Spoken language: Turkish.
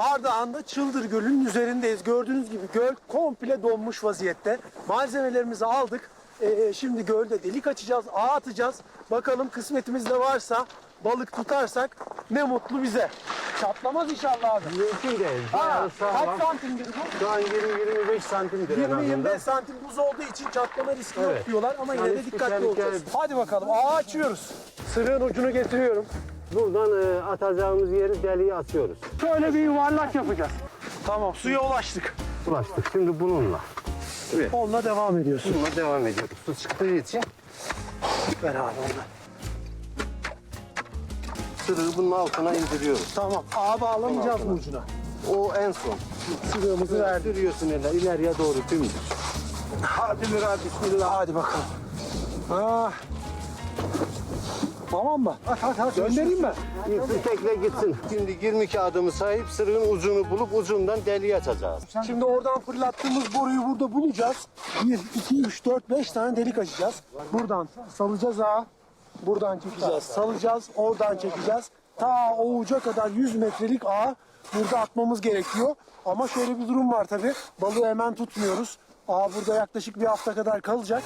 Ardahan'da Çıldır Gölü'nün üzerindeyiz. Gördüğünüz gibi göl komple donmuş vaziyette. Malzemelerimizi aldık. Ee, şimdi gölde delik açacağız, ağ atacağız. Bakalım kısmetimizde varsa balık tutarsak ne mutlu bize. Çatlamaz inşallah abi. Mümkün değil. Ha, Bayağı sağlam. kaç santimdir bu? Şu an 20-25 santimdir en azından. 20-25 santim buz olduğu için çatlama riski yok Evet. diyorlar ama yine Yani de hiçbir dikkatli tehlike- olacağız. Hadi bakalım ağa açıyoruz. Sırığın ucunu getiriyorum. Buradan e, atacağımız yeri deliğe atıyoruz. Şöyle bir yuvarlak yapacağız. Tamam suya ulaştık. Ulaştık. Şimdi bununla. Onunla devam ediyorsun. Bununla devam ediyoruz. Su çıktığı için Ver abi onu. sırığı bunun altına indiriyoruz. Tamam ağa bağlamayacağız mı ucuna? O en son. Sırığımızı verdik. Sürüyorsun hele ileriye doğru dümdüz. Hadi Mira bismillah. Hadi bakalım. Ah. Tamam mı? At at at. Göndereyim mi? Gitsin tekle gitsin. Şimdi 22 adımı sahip sırığın ucunu bulup ucundan deliğe açacağız. Şimdi oradan fırlattığımız boruyu burada bulacağız. 1, 2, 3, 4, 5 tane delik açacağız. Buradan salacağız ağa. Buradan çekeceğiz. Salacağız. Oradan çekeceğiz. Ta o uca kadar 100 metrelik ağa burada atmamız gerekiyor. Ama şöyle bir durum var tabii. Balığı hemen tutmuyoruz. Ağ burada yaklaşık bir hafta kadar kalacak.